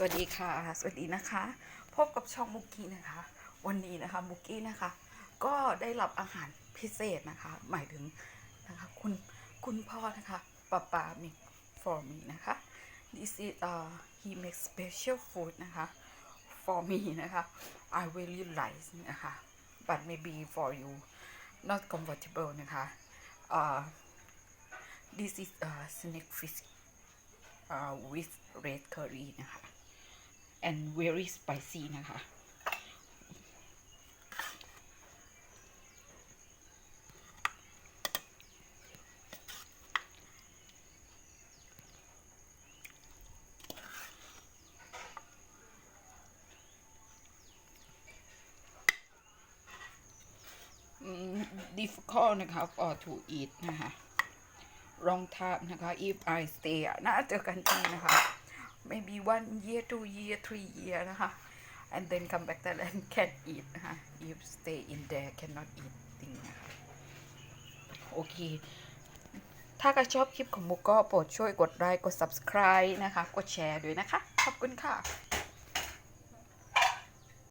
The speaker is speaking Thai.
สวัสดีค่ะ สวัสดีนะคะ พบกับช่องมุกกี้นะคะ วันนี้นะคะมุกกี้นะคะ ก็ได้รับอาหารพิเศษนะคะ หมายถึงนะคะคุณคุณพ่อนะคะป้าป้ามีฟ for me นะคะ this is uh he makes special food นะคะ for me นะคะ I really like นะคะ but maybe for you not comfortable นะคะ uh this is a uh, snake fish uh, with red curry นะคะ and very spicy นะคะอืม difficult นะคะ for to eat นะคะ long time นะคะ if I stay อะน่าเจอกันทีนะคะ maybe one year two year three year นะคะ and then come back Thailand can eat นะคะ if stay in there cannot eat thing นะคะโอเค ถ้าใครชอบคลิปของมุกก็โปรดช่วยกดไลค์ กด subscribe นะคะ กดแชร์ด้วยนะคะ ขอบคุณค่ะ